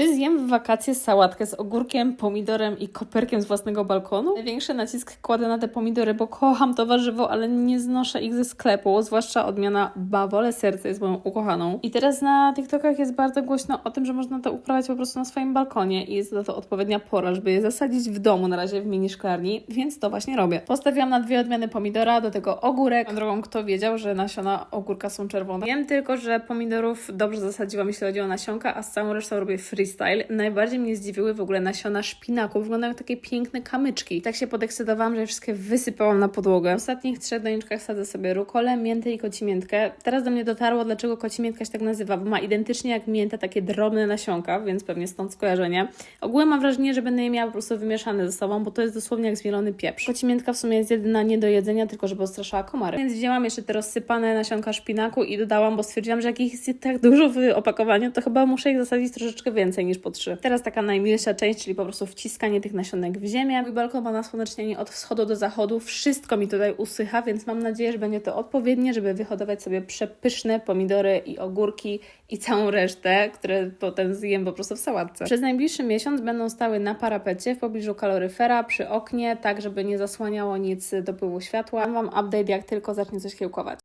Czy zjem w wakacje sałatkę z ogórkiem, pomidorem i koperkiem z własnego balkonu? Największy nacisk kładę na te pomidory, bo kocham to warzywo, ale nie znoszę ich ze sklepu, zwłaszcza odmiana bawole serce jest moją ukochaną. I teraz na TikTokach jest bardzo głośno o tym, że można to uprawiać po prostu na swoim balkonie i jest na to odpowiednia pora, żeby je zasadzić w domu na razie w mini szklarni, więc to właśnie robię. Postawiłam na dwie odmiany pomidora, do tego ogórek. A drogą, kto wiedział, że nasiona ogórka są czerwone? Wiem tylko, że pomidorów dobrze zasadziłam, jeśli chodzi o nasionka, a z całą resztą robię freestyle. Najbardziej mnie zdziwiły w ogóle nasiona szpinaku. Wyglądają jak takie piękne kamyczki. Tak się podekscytowałam, że je wszystkie wysypałam na podłogę. W ostatnich trzech doniczkach sadzę sobie rukolę, miętę i kocimiętkę. Teraz do mnie dotarło, dlaczego kocimiętka się tak nazywa, bo ma identycznie jak mięta takie drobne nasionka, więc pewnie stąd skojarzenie. Ogółem mam wrażenie, że będę je miała po prostu wymieszane ze sobą, bo to jest dosłownie jak zmielony pieprz. Kocimiętka w sumie jest jedyna nie do jedzenia, tylko żeby odstraszała komary. Więc wzięłam jeszcze te rozsypane nasionka szpinaku i dodałam, bo stwierdziłam, że jak ich jest tak dużo w opakowaniu, to chyba muszę ich zasadzić troszeczkę więcej niż po trzy. Teraz taka najmilsza część, czyli po prostu wciskanie tych nasionek w ziemię. Mój balkon ma nasłonecznienie od wschodu do zachodu. Wszystko mi tutaj usycha, więc mam nadzieję, że będzie to odpowiednie, żeby wyhodować sobie przepyszne pomidory i ogórki i całą resztę, które potem zjem po prostu w sałatce. Przez najbliższy miesiąc będą stały na parapecie w pobliżu kaloryfera przy oknie, tak żeby nie zasłaniało nic dopływu światła. Dam Wam update, jak tylko zacznie coś kiełkować.